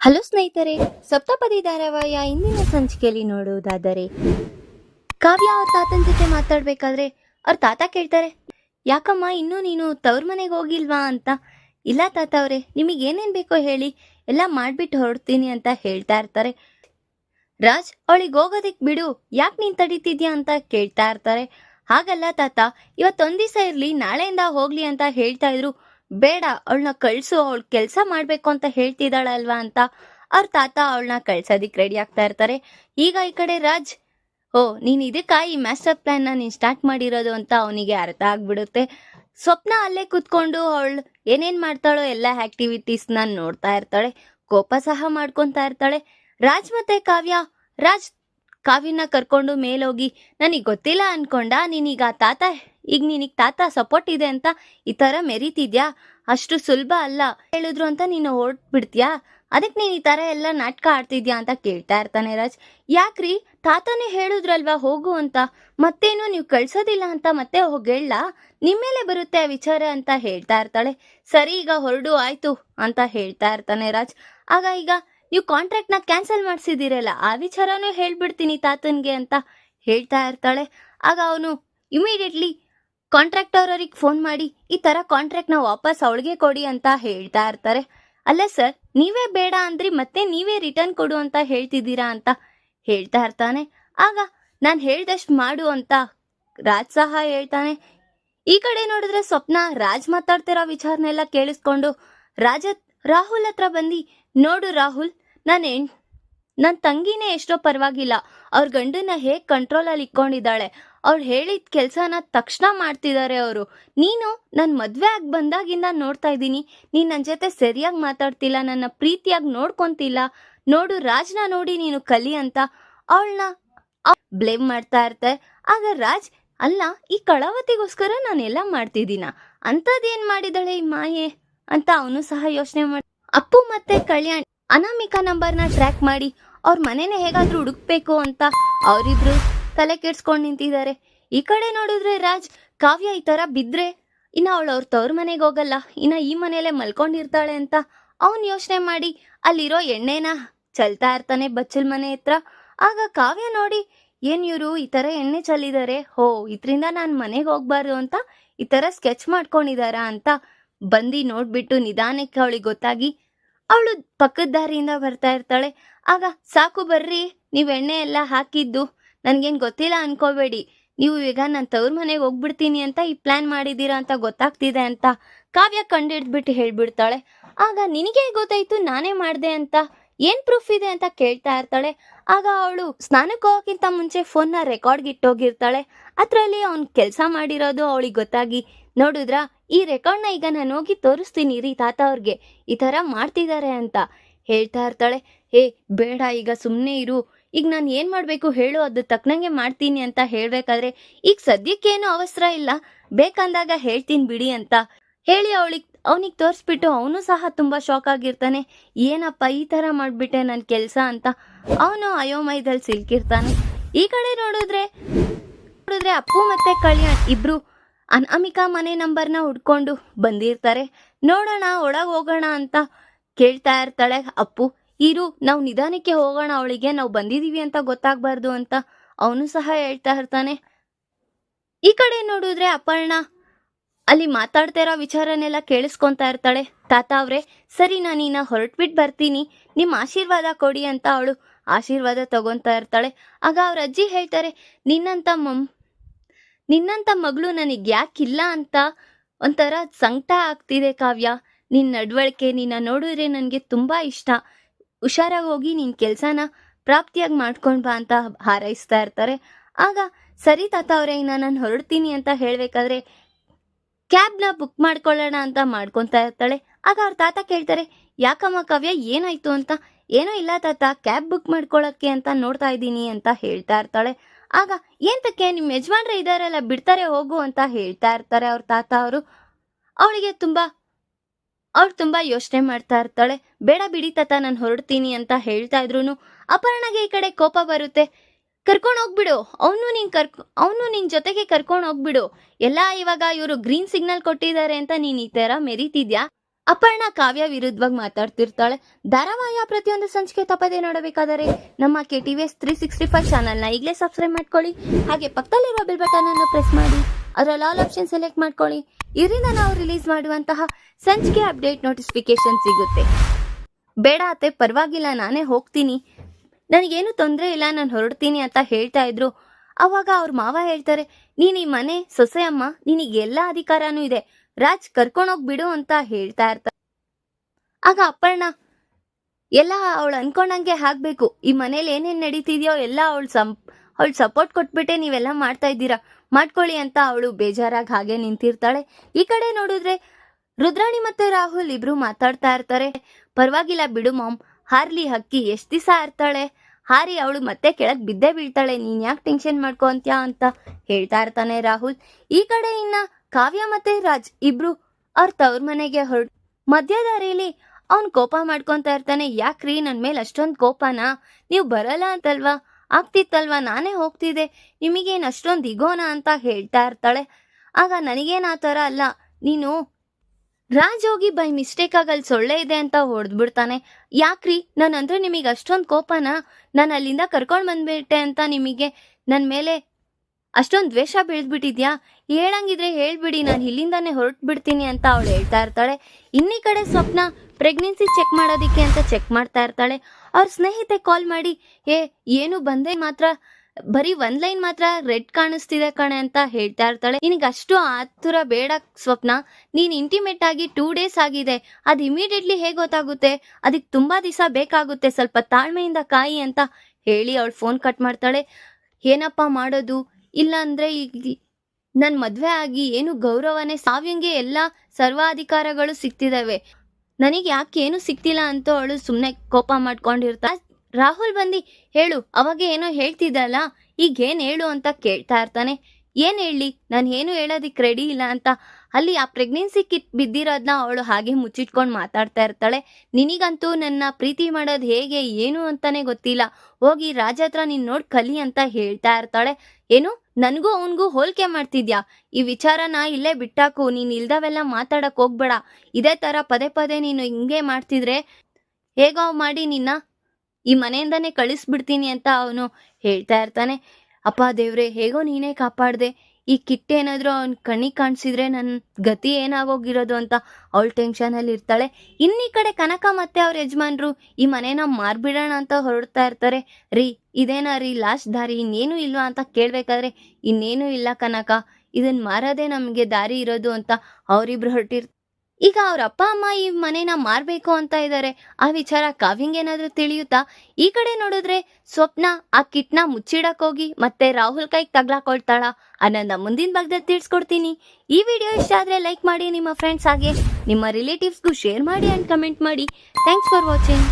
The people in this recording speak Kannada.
ಹಲೋ ಸ್ನೇಹಿತರೆ, ಸಪ್ತಪದಿ ಧಾರಾವಾಹಿಯ ಇಂದಿನ ಸಂಚಿಕೆಯಲ್ಲಿ ನೋಡುವುದಾದರೆ, ಕಾವ್ಯ ಅವ್ರ ತಾತನ ಜೊತೆ ಮಾತಾಡ್ಬೇಕಾದ್ರೆ ಅವ್ರ ತಾತ ಕೇಳ್ತಾರೆ, ಯಾಕಮ್ಮ, ಇನ್ನೂ ನೀನು ತವ್ರ ಮನೆಗೆ ಹೋಗಿಲ್ವಾ ಅಂತ? ಇಲ್ಲ ತಾತ ಅವರೇ, ನಿಮಗೆ ಏನೇನು ಬೇಕೋ ಹೇಳಿ, ಎಲ್ಲ ಮಾಡ್ಬಿಟ್ಟು ಹೊರಡ್ತೀನಿ ಅಂತ ಹೇಳ್ತಾ ಇರ್ತಾರೆ. ರಾಜ್, ಅವಳಿಗೆ ಹೋಗೋದಕ್ಕೆ ಬಿಡು, ಯಾಕೆ ನೀನು ತಡೀತಿದ್ಯಾ ಅಂತ ಕೇಳ್ತಾ ಇರ್ತಾರೆ. ಹಾಗಲ್ಲ ತಾತ, ಇವತ್ತೊಂದು ದಿವಸ ಇರಲಿ, ನಾಳೆಯಿಂದ ಹೋಗ್ಲಿ ಅಂತ ಹೇಳ್ತಾ ಇದ್ರು ಬೇಡ ಅವಳನ್ನ ಕಳ್ಸು, ಅವಳು ಕೆಲಸ ಮಾಡ್ಬೇಕು ಅಂತ ಹೇಳ್ತಿದ್ದಾಳಲ್ವಾ ಅಂತ ಅವ್ರ ತಾತ ಅವಳನ್ನ ಕಳ್ಸೋದಿಕ್ ರೆಡಿ ಆಗ್ತಾ ಇರ್ತಾರೆ. ಈಗ ಈ ಕಡೆ ರಾಜ್, ಓ, ನೀನ್ ಇದಕ್ಕ ಈ ಮ್ಯಾಸ್ಟರ್ ಪ್ಲಾನ್ ನೀನ್ ಸ್ಟಾರ್ಟ್ ಮಾಡಿರೋದು ಅಂತ ಅವನಿಗೆ ಅರ್ಥ ಆಗ್ಬಿಡುತ್ತೆ. ಸ್ವಪ್ನ ಅಲ್ಲೇ ಕುತ್ಕೊಂಡು ಅವಳು ಏನೇನ್ ಮಾಡ್ತಾಳೋ ಎಲ್ಲ ಆಕ್ಟಿವಿಟೀಸ್ನ ನೋಡ್ತಾ ಇರ್ತಾಳೆ. ಕೋಪ ಸಹ ಮಾಡ್ಕೊತಾ ಇರ್ತಾಳೆ. ರಾಜ್ ಮತ್ತೆ ಕಾವ್ಯ, ರಾಜ್ ಕಾವ್ಯನ ಕರ್ಕೊಂಡು ಮೇಲೋಗಿ, ನನಗೆ ಗೊತ್ತಿಲ್ಲ ಅನ್ಕೊಂಡ, ನೀನೀಗ ತಾತ ಈಗ ನಿನಗೆ ತಾತ ಸಪೋರ್ಟ್ ಇದೆ ಅಂತ ಈ ಥರ ಮೆರೀತಿದ್ಯಾ? ಅಷ್ಟು ಸುಲಭ ಅಲ್ಲ. ಹೇಳಿದ್ರು ಅಂತ ನೀನು ಹೊರಟ್ಬಿಡ್ತೀಯಾ? ಅದಕ್ಕೆ ನೀನು ಈ ಥರ ಎಲ್ಲ ನಾಟಕ ಆಡ್ತಿದ್ಯಾ ಅಂತ ಕೇಳ್ತಾ ಇರ್ತಾನೆ ರಾಜ್. ಯಾಕ್ರಿ? ತಾತನೇ ಹೇಳಿದ್ರಲ್ವಾ ಹೋಗು ಅಂತ. ಮತ್ತೇನು ನೀವು ಕಳ್ಸೋದಿಲ್ಲ ಅಂತ ಮತ್ತೆ ಹೋಗಿ ಹೇಳ. ನಿಮ್ಮೇಲೆ ಬರುತ್ತೆ ಆ ವಿಚಾರ ಅಂತ ಹೇಳ್ತಾ ಇರ್ತಾಳೆ. ಸರಿ ಈಗ ಹೊರಡು, ಆಯಿತು ಅಂತ ಹೇಳ್ತಾ ಇರ್ತಾನೆ ರಾಜ್. ಆಗ ಈಗ ನೀವು ಕಾಂಟ್ರಾಕ್ಟ್ನ ಕ್ಯಾನ್ಸಲ್ ಮಾಡಿಸಿದಿರಲ್ಲ ಆ ವಿಚಾರನೂ ಹೇಳ್ಬಿಡ್ತೀನಿ ತಾತನಿಗೆ ಅಂತ ಹೇಳ್ತಾ ಇರ್ತಾಳೆ. ಆಗ ಅವನು ಇಮಿಡಿಯೇಟ್ಲಿ ಕಾಂಟ್ರಾಕ್ಟರ್ ಅವ್ರಿಗೆ ಫೋನ್ ಮಾಡಿ, ಈ ತರ ಕಾಂಟ್ರಾಕ್ಟ್ನ ವಾಪಸ್ ಅವಳಿಗೆ ಕೊಡಿ ಅಂತ ಹೇಳ್ತಾ ಇರ್ತಾರೆ. ಅಲ್ಲ ಸರ್, ನೀವೇ ಬೇಡ ಅಂದ್ರಿ, ಮತ್ತೆ ನೀವೇ ರಿಟರ್ನ್ ಕೊಡು ಅಂತ ಹೇಳ್ತಿದ್ದೀರಾ ಅಂತ ಹೇಳ್ತಾ ಇರ್ತಾನೆ. ಆಗ ನಾನು ಹೇಳ್ದಷ್ಟು ಮಾಡು ಅಂತ ರಾಜ್ ಸಹ ಹೇಳ್ತಾನೆ. ಈ ಕಡೆ ನೋಡಿದ್ರೆ ಸ್ವಪ್ನ ರಾಜ್ ಮಾತಾಡ್ತಿರೋ ವಿಚಾರನೆಲ್ಲ ಕೇಳಿಸ್ಕೊಂಡು, ರಾಜ, ರಾಹುಲ್ ಹತ್ರ ಬಂದು, ನೋಡು ರಾಹುಲ್, ನಾನು ನನ್ನ ತಂಗಿನೇ ಎಷ್ಟೋ ಪರವಾಗಿಲ್ಲ, ಅವ್ರ ಗಂಡನ್ನ ಹೇಗೆ ಕಂಟ್ರೋಲಲ್ಲಿ ಇಟ್ಕೊಂಡಿದ್ದಾಳೆ ಅವ್ರು ಹೇಳಿದ ಕೆಲಸನ ತಕ್ಷಣ ಮಾಡ್ತಿದ್ದಾರೆ ಅವರು. ನೀನು ನನ್ನ ಮದುವೆ ಆಗಿ ಬಂದಾಗಿಂದ ನೋಡ್ತಾ ಇದ್ದೀನಿ. ನೀನು ನನ್ನ ಜೊತೆ ಸರಿಯಾಗಿ ಮಾತಾಡ್ತಿಲ್ಲ, ನನ್ನ ಪ್ರೀತಿಯಾಗಿ ನೋಡ್ಕೊತಿಲ್ಲ. ನೋಡು ರಾಜ್ನ ನೋಡಿ ನೀನು ಕಲಿ ಅಂತ. ಅವಳನ್ನ ಬ್ಲೇಮ್ ಮಾಡ್ತಾ ಇರ್ತೆ. ಆಗ ರಾಜ್, ಅಲ್ಲ, ಈ ಕಳವತಿಗೋಸ್ಕರ ನಾನೆಲ್ಲ ಮಾಡ್ತಿದ್ದೀನ? ಅಂಥದ್ದೇನು ಮಾಡಿದಾಳೆ ಈ ಮಾಯೆ? ಅಂತ ಅವನು ಸಹ ಯೋಚನೆ ಮಾಡಿ, ಅಪ್ಪು ಮತ್ತೆ ಕಲ್ಯಾಣ್, ಅನಾಮಿಕಾ ನಂಬರ್ನ ಟ್ರ್ಯಾಕ್ ಮಾಡಿ. ಅವ್ರ ಮನೆನೇ ಹೇಗಾದ್ರೂ ಹುಡುಕ್ಬೇಕು ಅಂತ. ಅವರಿಬ್ರು ತಲೆ ಕೆಡ್ಸ್ಕೊಂಡು ನಿಂತಿದ್ದಾರೆ. ಈ ಕಡೆ ನೋಡಿದ್ರೆ ರಾಜ್ ಕಾವ್ಯ ಈ ತರ ಬಿದ್ರೆ ಇನ್ನ ಅವಳು ಅವ್ರ ತವ್ರ ಮನೆಗೆ ಹೋಗಲ್ಲ. ಇನ್ನ ಈ ಮನೆಯಲ್ಲೇ ಮಲ್ಕೊಂಡಿರ್ತಾಳೆ ಅಂತ ಅವನ್ ಯೋಚನೆ ಮಾಡಿ ಅಲ್ಲಿರೋ ಎಣ್ಣೆನ ಚಲ್ತಾ ಇರ್ತಾನೆ ಬಚ್ಚಲ್ ಮನೆ ಹತ್ರ. ಆಗ ಕಾವ್ಯ ನೋಡಿ, ಏನ್ ಇವರು ಈ ತರ ಎಣ್ಣೆ ಚಲ್ಲಿದ್ದಾರೆ ಹೋ, ಇದ್ರಿಂದ ನಾನು ಮನೆಗೆ ಹೋಗ್ಬಾರ್ದು ಅಂತ ಈ ತರ ಸ್ಕೆಚ್ ಮಾಡ್ಕೊಂಡಿದಾರ ಅಂತ ಬಂದು ನೋಡ್ಬಿಟ್ಟು ನಿಧಾನಕ್ಕೆ ಅವಳಿಗೆ ಗೊತ್ತಾಗಿ ಅವಳು ಪಕ್ಕದ ದಾರಿಯಿಂದ ಬರ್ತಾ ಇರ್ತಾಳೆ. ಆಗ, ಸಾಕು ಬರ್ರಿ, ನೀವು ಎಣ್ಣೆ ಎಲ್ಲ ಹಾಕಿದ್ದು ನನ್ಗೇನ್ ಗೊತ್ತಿಲ್ಲ ಅನ್ಕೋಬೇಡಿ. ನೀವು ಈಗ ನಾನು ತವ್ರ ಮನೆಗೆ ಹೋಗ್ಬಿಡ್ತೀನಿ ಅಂತ ಈ ಪ್ಲಾನ್ ಮಾಡಿದ್ದೀರಾ ಅಂತ ಗೊತ್ತಾಗ್ತಿದೆ ಅಂತ ಕಾವ್ಯ ಕಂಡಿಡ್ದ್ಬಿಟ್ಟು ಹೇಳ್ಬಿಡ್ತಾಳೆ. ಆಗ ನಿನಗೆ ಗೊತ್ತಾಯ್ತು ನಾನೇ ಮಾಡ್ದೆ ಅಂತ? ಏನು ಪ್ರೂಫ್ ಇದೆ ಅಂತ ಕೇಳ್ತಾ ಇರ್ತಾಳೆ. ಆಗ ಅವಳು ಸ್ನಾನಕ್ಕೆ ಹೋಗೋಕ್ಕಿಂತ ಮುಂಚೆ ಫೋನ್ನ ರೆಕಾರ್ಡ್ಗೆ ಇಟ್ಟೋಗಿರ್ತಾಳೆ. ಅದರಲ್ಲಿ ಅವ್ನು ಕೆಲಸ ಮಾಡಿರೋದು ಅವಳಿಗೆ ಗೊತ್ತಾಗಿ, ನೋಡಿದ್ರ, ಈ ರೆಕಾರ್ಡ್ನ ಈಗ ನಾನು ಹೋಗಿ ತೋರಿಸ್ತೀನಿ ರೀ ತಾತ ಅವ್ರಿಗೆ, ಈ ಥರ ಮಾಡ್ತಿದ್ದಾರೆ ಅಂತ ಹೇಳ್ತಾ ಇರ್ತಾಳೆ. ಏ, ಬೇಡ, ಈಗ ಸುಮ್ಮನೆ ಇರು. ಈಗ ನಾನು ಏನು ಮಾಡಬೇಕು ಹೇಳು ಅದು ತಕ್ಕನಂಗೆ ಮಾಡ್ತೀನಿ ಅಂತ ಹೇಳಬೇಕಾದ್ರೆ ಈಗ ಸದ್ಯಕ್ಕೇನು ಅವಸರ ಇಲ್ಲ. ಬೇಕಂದಾಗ ಹೇಳ್ತೀನಿ ಬಿಡಿ ಅಂತ ಹೇಳಿ ಅವಳಿಗೆ, ಅವನಿಗೆ ತೋರಿಸ್ಬಿಟ್ಟು ಅವನು ಸಹ ತುಂಬ ಶಾಕ್ ಆಗಿರ್ತಾನೆ. ಏನಪ್ಪ ಈ ಥರ ಮಾಡಿಬಿಟ್ಟೆ ನನ್ನ ಕೆಲಸ ಅಂತ. ಅವನು ಅಯೋಮಯದಲ್ಲಿ ಸಿಲ್ಕಿರ್ತಾನೆ ಈ ಕಡೆ ನೋಡಿದ್ರೆ ನೋಡಿದ್ರೆ ಅಪ್ಪು ಮತ್ತೆ ಕಲ್ಯಾಣ್ ಇಬ್ರು ಅನಾಮಿಕಾ ಮನೆ ನಂಬರ್ನ ಹುಡ್ಕೊಂಡು ಬಂದಿರ್ತಾರೆ. ನೋಡೋಣ, ಒಳಗೆ ಹೋಗೋಣ ಅಂತ ಕೇಳ್ತಾ ಇರ್ತಾಳೆ ಅಪ್ಪು. ಇರು, ನಾವು ನಿಧಾನಕ್ಕೆ ಹೋಗೋಣ, ಅವಳಿಗೆ ನಾವು ಬಂದಿದೀವಿ ಅಂತ ಗೊತ್ತಾಗಬಾರ್ದು ಅಂತ ಅವನು ಸಹ ಹೇಳ್ತಾ ಇರ್ತಾನೆ. ಈ ಕಡೆ ನೋಡಿದ್ರೆ ಅಪರ್ಣ ಅಲ್ಲಿ ಮಾತಾಡ್ತಾ ಇರೋ ವಿಚಾರನೆಲ್ಲ ಕೇಳಿಸ್ಕೊಂತಾ ಇರ್ತಾಳೆ. ತಾತ ಅವ್ರೆ, ಸರಿ ನಾನೀನ ಹೊರಟ್ಬಿಟ್ಟು ಬರ್ತೀನಿ ನಿಮ್ಮ ಆಶೀರ್ವಾದ ಕೊಡಿ ಅಂತ ಅವಳು ಆಶೀರ್ವಾದ ತಗೊಂತಾ ಇರ್ತಾಳೆ. ಆಗ ಅವ್ರ ಅಜ್ಜಿ ಹೇಳ್ತಾರೆ, ನಿನ್ನಂತ ಮಮ್, ನಿನ್ನಂತ ಮಗಳು ನನಗೆ ಯಾಕಿಲ್ಲ ಅಂತ ಒಂಥರ ಸಂಕಟ ಆಗ್ತಿದೆ ಕಾವ್ಯ. ನಿನ್ನ ನಡವಳಿಕೆ, ನಿನ್ನ ನೋಡಿದ್ರೆ ನನಗೆ ತುಂಬ ಇಷ್ಟ. ಹುಷಾರಾಗಿ ಹೋಗಿ ನಿನ್ನ ಕೆಲಸನ ಪ್ರಾಪ್ತಿಯಾಗಿ ಮಾಡ್ಕೊಂಡು ಬಾ ಅಂತ ಹಾರೈಸ್ತಾ ಇರ್ತಾರೆ. ಆಗ, ಸರಿ ತಾತ ಅವರೇ, ಇನ್ನು ನಾನು ಹೊರಡ್ತೀನಿ ಅಂತ ಹೇಳಬೇಕಾದ್ರೆ ಕ್ಯಾಬ್ನ ಬುಕ್ ಮಾಡ್ಕೊಳ್ಳೋಣ ಅಂತ ಮಾಡ್ಕೊತಾ ಇರ್ತಾಳೆ. ಆಗ ಅವ್ರ ತಾತ ಕೇಳ್ತಾರೆ, ಯಾಕಮ್ಮ ಕಾವ್ಯ, ಏನಾಯ್ತು ಅಂತ? ಏನೋ ಇಲ್ಲ ತಾತ, ಕ್ಯಾಬ್ ಬುಕ್ ಮಾಡ್ಕೊಳ್ಳೋಕ್ಕೆ ಅಂತ ನೋಡ್ತಾ ಇದ್ದೀನಿ ಅಂತ ಹೇಳ್ತಾ ಇರ್ತಾಳೆ. ಆಗ, ಏಂತಕ್ಕೆ ನಿಮ್ಮ ಯಜಮಾನ್ರೆ ಇದಾರಲ್ಲ, ಬಿಡ್ತಾರೆ ಹೋಗು ಅಂತ ಹೇಳ್ತಾ ಇರ್ತಾರೆ ಅವ್ರ ತಾತ ಅವರು. ಅವಳಿಗೆ ತುಂಬಾ ಅವಳು ತುಂಬಾ ಯೋಚನೆ ಮಾಡ್ತಾ ಇರ್ತಾಳೆ. ಬೇಡ ಬಿಡಿ ತಾತ, ನಾನು ಹೊರಡ್ತೀನಿ ಅಂತ ಹೇಳ್ತಾ ಇದ್ರು ಅಪರ್ಣಗೆ ಈ ಕಡೆ ಕೋಪ ಬರುತ್ತೆ. ಕರ್ಕೊಂಡು ಹೋಗ್ಬಿಡು. ಅವನು ನಿನ್ ಕರ್ಕೊ, ಅವನು ನಿನ್ ಜೊತೆಗೆ ಕರ್ಕೊಂಡು ಹೋಗ್ಬಿಡು. ಎಲ್ಲ ಇವಾಗ ಇವರು ಗ್ರೀನ್ ಸಿಗ್ನಲ್ ಕೊಟ್ಟಿದ್ದಾರೆ ಅಂತ ನೀನ್ ಈ ತರ ಮೆರೀತಿದ್ಯಾ? ಅಪರ್ಣ ಕಾವ್ಯ ವಿರುದ್ಧವಾಗಿ ಮಾತಾಡ್ತಿರ್ತಾಳೆ. ಧಾರಾವಾಹಿಯ ಪ್ರತಿಯೊಂದು ಸಂಚಿಕೆ ತಪ್ಪದೆ ನೋಡಬೇಕಾದರೆ ನಮ್ಮ K T V S three sixty five ಚಾನಲ್ನ ಈಗಲೇ ಸಬ್ಸ್ಕ್ರೈಬ್ ಮಾಡ್ಕೊಳ್ಳಿ. ಹಾಗೆ ಪಕ್ಕದಲ್ಲಿರುವ ಬೆಲ್ ಬಟನ್ ಅನ್ನು ಪ್ರೆಸ್ ಮಾಡಿ. ಅದರಲ್ಲಿ ಆಲ್ ಆಪ್ಷನ್ ಸೆಲೆಕ್ಟ್ ಮಾಡ್ಕೊಳ್ಳಿ. ಇದರಿಂದ ನಾವು ರಿಲೀಸ್ ಮಾಡುವಂತಹ ಸಂಚಿಕೆ ಅಪ್ಡೇಟ್ ನೋಟಿಫಿಕೇಶನ್ ಸಿಗುತ್ತೆ. ಬೇಡ ಅತ್ತೆ, ಪರವಾಗಿಲ್ಲ, ನಾನೇ ಹೋಗ್ತೀನಿ. ನನಗೇನು ತೊಂದರೆ ಇಲ್ಲ, ನಾನು ಹೊರಡ್ತೀನಿ ಅಂತ ಹೇಳ್ತಾ ಇದ್ರು. ಅವಾಗ ಅವ್ರ ಮಾವ ಹೇಳ್ತಾರೆ, ನೀನು ಈ ಮನೆ ಸೊಸೆ ಅಮ್ಮ ನಿನಗೆ ಎಲ್ಲ ಅಧಿಕಾರನೂ ಇದೆ. ರಾಜ್ ಕರ್ಕೊಂಡೋಗಿ ಬಿಡು ಅಂತ ಹೇಳ್ತಾ ಇರ್ತಾರೆ. ಆಗ ಅಪ್ಪಣ್ಣ, ಎಲ್ಲ ಅವಳು ಅನ್ಕೊಂಡಂಗೆ ಆಗ್ಬೇಕು. ಈ ಮನೇಲಿ ಏನೇನ್ ನಡೀತಿದ್ಯೋ, ಎಲ್ಲ ಅವಳು ಸಂ, ಅವಳು ಸಪೋರ್ಟ್ ಕೊಟ್ಬಿಟ್ಟೆ ನೀವೆಲ್ಲ ಮಾಡ್ತಾ ಇದ್ದೀರಾ. ಮಾಡ್ಕೊಳ್ಳಿ ಅಂತ ಅವಳು ಬೇಜಾರಾಗಿ ಹಾಗೆ ನಿಂತಿರ್ತಾಳೆ. ಈ ಕಡೆ ನೋಡಿದ್ರೆ ರುದ್ರಾಣಿ ಮತ್ತೆ ರಾಹುಲ್ ಇಬ್ರು ಮಾತಾಡ್ತಾ ಇರ್ತಾರೆ. ಪರವಾಗಿಲ್ಲ ಬಿಡು ಮಾಮ್, ಹಾರ್ಲಿ ಹಕ್ಕಿ ಎಷ್ಟ್ ದಿವಸ ಇರ್ತಾಳೆ ಹಾರಿ ಅವಳು ಮತ್ತೆ ಕೆಳಗೆ ಬಿದ್ದೇ ಬೀಳ್ತಾಳೆ, ನೀನ್ ಯಾಕೆ ಟೆನ್ಷನ್ ಮಾಡ್ಕೊಂತ್ಯಾ ಅಂತ ಹೇಳ್ತಾ ಇರ್ತಾನೆ ರಾಹುಲ್. ಈ ಕಡೆ ಇನ್ನ ಕಾವ್ಯ ಮತ್ತೆ ರಾಜ್ ಇಬ್ರು ಅವ್ರ ತವ್ರ ಮನೆಗೆ ಹೊರಡ್ ಮಧ್ಯದಾರಿಲಿ ಅವ್ನ್ ಕೋಪ ಮಾಡ್ಕೊಂತ ಇರ್ತಾನೆ. ಯಾಕ್ರಿ ನನ್ ಮೇಲೆ ಅಷ್ಟೊಂದ್ ಕೋಪನಾ? ನೀವು ಬರಲ್ಲ ಅಂತಲ್ವಾ? ಆಗ್ತಿತ್ತಲ್ವಾ? ನಾನೇ ಹೋಗ್ತಿದ್ದೆ. ನಿಮಗೇನು ಅಷ್ಟೊಂದು ಇಗೋನಾ ಅಂತ ಹೇಳ್ತಾ ಇರ್ತಾಳೆ. ಆಗ ನನಗೇನು ಆ ಥರ ಅಲ್ಲ. ನೀನು ರಾಜ್ ಹೋಗಿ ಬೈ ಮಿಸ್ಟೇಕ್ ಅಲ್ಲಿ ಸೊಳ್ಳೆ ಇದೆ ಅಂತ ಹೊಡೆದ್ಬಿಡ್ತಾನೆ. ಯಾಕ್ರಿ? ನಾನು ಅಂದರೆ ನಿಮಗೆ ಅಷ್ಟೊಂದು ಕೋಪನಾ? ನಾನು ಅಲ್ಲಿಂದ ಕರ್ಕೊಂಡು ಬಂದ್ಬಿಟ್ಟೆ ಅಂತ ನಿಮಗೆ. ನನ್ನ ಮೇಲೆ ಅಷ್ಟೊಂದು ದ್ವೇಷ ಬೆಳೆದ್ಬಿಟ್ಟಿದ್ಯಾ? ಹೇಳಂಗಿದ್ರೆ ಹೇಳ್ಬಿಡಿ, ನಾನು ಇಲ್ಲಿಂದಾನೆ ಹೊರಟು ಬಿಡ್ತೀನಿ ಅಂತ ಅವಳು ಹೇಳ್ತಾ ಇರ್ತಾಳೆ. ಇನ್ನಿ ಕಡೆ ಸ್ವಪ್ನ ಪ್ರೆಗ್ನೆನ್ಸಿ ಚೆಕ್ ಮಾಡೋದಿಕ್ಕೆ ಅಂತ ಚೆಕ್ ಮಾಡ್ತಾ ಇರ್ತಾಳೆ. ಅವ್ರ ಸ್ನೇಹಿತೆ ಕಾಲ್ ಮಾಡಿ, ಏ, ಏನು ಬಂದೆ ಮಾತ್ರ, ಬರೀ ಒಂದ್ ಲೈನ್ ಮಾತ್ರ ರೆಡ್ ಕಾಣಿಸ್ತಿದೆ ಕಣೆ ಅಂತ ಹೇಳ್ತಾ ಇರ್ತಾಳೆ. ನಿನಗೆ ಅಷ್ಟು ಆತುರ ಬೇಡ ಸ್ವಪ್ನ. ನೀನ್ ಇಂಟಿಮೇಟ್ ಆಗಿ ಟೂ ಡೇಸ್ ಆಗಿದೆ. ಅದು ಇಮಿಡಿಯೇಟ್ಲಿ ಹೇಗೆ ಗೊತ್ತಾಗುತ್ತೆ? ಅದಕ್ಕೆ ತುಂಬಾ ದಿವಸ ಬೇಕಾಗುತ್ತೆ ಸ್ವಲ್ಪ ತಾಳ್ಮೆಯಿಂದ ಕಾಯಿ ಅಂತ ಹೇಳಿ ಅವಳು ಫೋನ್ ಕಟ್ ಮಾಡ್ತಾಳೆ. ಏನಪ್ಪ ಮಾಡೋದು? ಇಲ್ಲ ಅಂದ್ರೆ ಈಗ ನನ್ ಮದ್ವೆ ಆಗಿ ಏನು ಗೌರವನೇ, ಸಾವಿಂಗೆ ಎಲ್ಲ ಸರ್ವಾಧಿಕಾರಗಳು ಸಿಗ್ತಿದ್ದಾವೆ ನನಗೆ ಯಾಕೆ ಏನು ಸಿಗ್ತಿಲ್ಲ ಅಂತ ಅವಳು ಸುಮ್ಮನೆ ಕೋಪ ಮಾಡ್ಕೊಂಡಿರ್ತಾ. ರಾಹುಲ್ ಬಂದು, ಹೇಳು, ಅವಾಗ ಏನೋ ಹೇಳ್ತಿದ್ದಲ್ಲ ಈಗ ಏನ್ ಹೇಳು ಅಂತ ಕೇಳ್ತಾ ಇರ್ತಾನೆ. ಏನ್ ಹೇಳಿ? ನಾನು ಏನು ಹೇಳೋದಿಕ್ ರೆಡಿ ಇಲ್ಲ ಅಂತ ಅಲ್ಲಿ ಆ ಪ್ರೆಗ್ನೆನ್ಸಿ ಕಿಟ್ ಬಿದ್ದಿರೋದನ್ನ ಅವಳು ಹಾಗೆ ಮುಚ್ಚಿಟ್ಕೊಂಡು ಮಾತಾಡ್ತಾ ಇರ್ತಾಳೆ. ನಿನಗಂತೂ ನನ್ನ ಪ್ರೀತಿ ಮಾಡೋದು ಹೇಗೆ, ಏನು ಅಂತಾನೆ ಗೊತ್ತಿಲ್ಲ. ಹೋಗಿ ರಾಜ ಹತ್ರ ನೀನು ನೋಡಿ ಕಲಿ ಅಂತ ಹೇಳ್ತಾ ಇರ್ತಾಳೆ. ಏನು? ನನಗೂ ಅವನಿಗೂ ಹೋಲಿಕೆ ಮಾಡ್ತಿದ್ಯಾ? ಈ ವಿಚಾರನ ಇಲ್ಲೇ ಬಿಟ್ಟಾಕು, ನೀನು ಇಲ್ದವೆಲ್ಲ ಮಾತಾಡಕ್ಕೆ ಹೋಗ್ಬೇಡ. ಇದೇ ತರ ಪದೇ ಪದೇ ನೀನು ಹಿಂಗೆ ಮಾಡ್ತಿದ್ರೆ ಹೇಗೋ ಮಾಡಿ ನಿನ್ನ ಈ ಮನೆಯಿಂದನೇ ಕಳಿಸ್ಬಿಡ್ತೀನಿ ಅಂತ ಅವನು ಹೇಳ್ತಾ ಇರ್ತಾನೆ. ಅಪ್ಪ ದೇವ್ರೆ, ಹೇಗೋ ನೀನೇ ಕಾಪಾಡ್ದೆ. ಈ ಕಿಟ್ ಏನಾದರೂ ಅವ್ನ ಕಣ್ಣಿಗೆ ಕಾಣಿಸಿದ್ರೆ ನನ್ನ ಗತಿ ಏನಾಗೋಗಿರೋದು ಅಂತ ಅವಳು ಟೆನ್ಷನಲ್ಲಿ ಇರ್ತಾಳೆ. ಇನ್ನೀ ಕಡೆ ಕನಕ ಮತ್ತೆ ಅವ್ರ ಯಜಮಾನ್ರು ಈ ಮನೇನ ಮಾರ್ಬಿಡೋಣ ಅಂತ ಹೊರಡ್ತಾ ಇರ್ತಾರೆ. ರೀ, ಇದೇನಾ ರೀ ಲಾಸ್ಟ್ ದಾರಿ? ಇನ್ನೇನು ಇಲ್ವಾ ಅಂತ ಕೇಳಬೇಕಾದ್ರೆ ಇನ್ನೇನು ಇಲ್ಲ ಕನಕ. ಇದನ್ನ ಮಾರೋದೇ ನಮಗೆ ದಾರಿ ಇರೋದು ಅಂತ ಅವರಿಬ್ರು ಹೊರಟಿರ್ ಈಗ ಅವ್ರ ಅಪ್ಪ, ಅಮ್ಮ ಈ ಮನೆನ ಮಾರ್ಬೇಕು ಅಂತ ಇದ್ದಾರೆ ಆ ವಿಚಾರ ಕಾವ್ಯಂಗ್ ಏನಾದ್ರೂ ತಿಳಿಯುತ್ತಾ? ಈ ಕಡೆ ನೋಡಿದ್ರೆ ಸ್ವಪ್ನ, ಆ ಕಿಟ್ನ ಮುಚ್ಚಿಡಕ್ ಹೋಗಿ ಮತ್ತೆ ರಾಹುಲ್ ಕೈಗೆ ತಗ್ಲಾಕೊಳ್ತಾಳ. ಅನ್ನೋದನ್ನ ಮುಂದಿನ ಭಾಗದಲ್ಲಿ ತಿಳಿಸ್ಕೊಡ್ತೀನಿ. ಈ ವಿಡಿಯೋ ಇಷ್ಟ ಆದ್ರೆ ಲೈಕ್ ಮಾಡಿ, ನಿಮ್ಮ ಫ್ರೆಂಡ್ಸ್ ಹಾಗೆ ನಿಮ್ಮ ರಿಲೇಟಿವ್ಸ್ಗೂ ಶೇರ್ ಮಾಡಿ ಅಂಡ್ ಕಮೆಂಟ್ ಮಾಡಿ. Thanks for watching